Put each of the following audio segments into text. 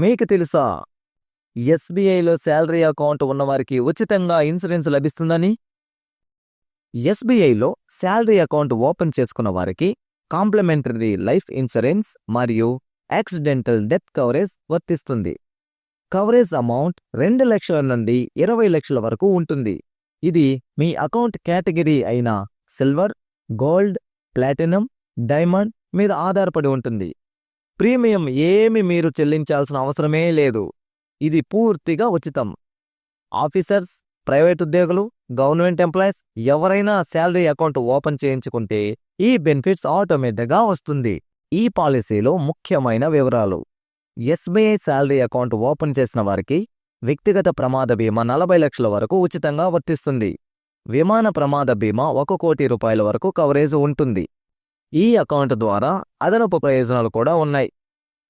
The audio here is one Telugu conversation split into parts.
మీకు తెలుసా? ఎస్బీఐలో శాలరీ అకౌంట్ ఉన్నవారికి ఉచితంగా ఇన్సూరెన్స్ లభిస్తుందని? ఎస్బీఐలో శాలరీ అకౌంట్ ఓపెన్ చేసుకున్న వారికి కాంప్లిమెంటరీ లైఫ్ ఇన్సూరెన్స్ మరియు యాక్సిడెంటల్ డెత్ కవరేజ్ వర్తిస్తుంది. కవరేజ్ అమౌంట్ రెండు లక్షల నుండి ఇరవై లక్షల వరకు ఉంటుంది. ఇది మీ అకౌంట్ కేటగిరీ అయిన సిల్వర్ గోల్డ్ ప్లాటినం డైమండ్ మీద ఆధారపడి ఉంటుంది. ప్రీమియం ఏమి మీరు చెల్లించాల్సిన అవసరమే లేదు. ఇది పూర్తిగా ఉచితం. ఆఫీసర్స్ ప్రైవేట్ ఉద్యోగులు గవర్నమెంట్ ఎంప్లాయీస్ ఎవరైనా శాలరీ అకౌంట్ ఓపెన్ చేయించుకుంటే ఈ బెనిఫిట్స్ ఆటోమేటిక్గా వస్తుంది. ఈ పాలసీలో ముఖ్యమైన వివరాలు. ఎస్బీఐ శాలరీ అకౌంట్ ఓపెన్ చేసిన వారికి వ్యక్తిగత ప్రమాద బీమా నలభై లక్షల వరకు ఉచితంగా వర్తిస్తుంది. విమాన ప్రమాద బీమా ఒక కోటి రూపాయల వరకు కవరేజ్ ఉంటుంది. ఈ అకౌంట్ ద్వారా అదనపు ప్రయోజనాలు కూడా ఉన్నాయి.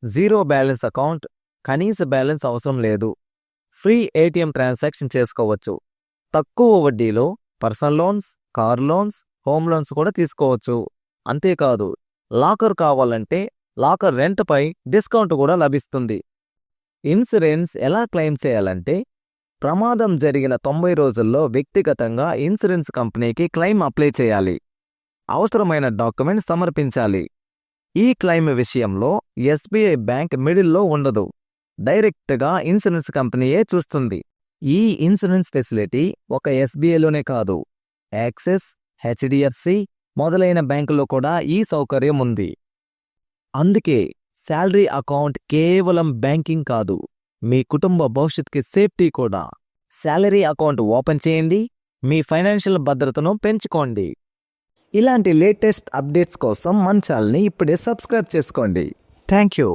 జీరో బ్యాలెన్స్ అకౌంట్ కనీస బ్యాలెన్స్ అవసరం లేదు. ఫ్రీ ఏటీఎం ట్రాన్సాక్షన్ చేసుకోవచ్చు. తక్కువ వడ్డీలో personal loans car loans home loans కూడా తీసుకోవచ్చు. అంతేకాదు లాకర్ కావాలంటే లాకర్ రెంట్పై డిస్కౌంట్ కూడా లభిస్తుంది. ఇన్సూరెన్స్ ఎలా క్లెయిమ్ చేయాలంటే ప్రమాదం జరిగిన తొంభై రోజుల్లో వ్యక్తిగతంగా ఇన్సూరెన్స్ కంపెనీకి క్లెయిమ్ అప్లై చేయాలి. అవసరమైన డాక్యుమెంట్ సమర్పించాలి. ఈ క్లెయిమ్ విషయంలో ఎస్బీఐ బ్యాంక్ మిడిల్లో ఉండదు. డైరెక్ట్గా ఇన్సూరెన్స్ కంపెనీయే చూస్తుంది. ఈ ఇన్సూరెన్స్ ఫెసిలిటీ ఒక ఎస్బీఐలోనే కాదు. యాక్సిస్ హెచ్డిఎఫ్సి మొదలైన బ్యాంకుల్లో కూడా ఈ సౌకర్యం ఉంది. అందుకే శాలరీ అకౌంట్ కేవలం బ్యాంకింగ్ కాదు మీ కుటుంబ భవిష్యత్కి సేఫ్టీ కూడా. శాలరీ అకౌంట్ ఓపెన్ చేయండి మీ ఫైనాన్షియల్ భద్రతను పెంచుకోండి. ఇలాంటి లేటెస్ట్ అప్డేట్స్ కోసం మన ఛానల్ని ఇప్పుడే సబ్స్క్రైబ్ చేసుకోండి. Thank you.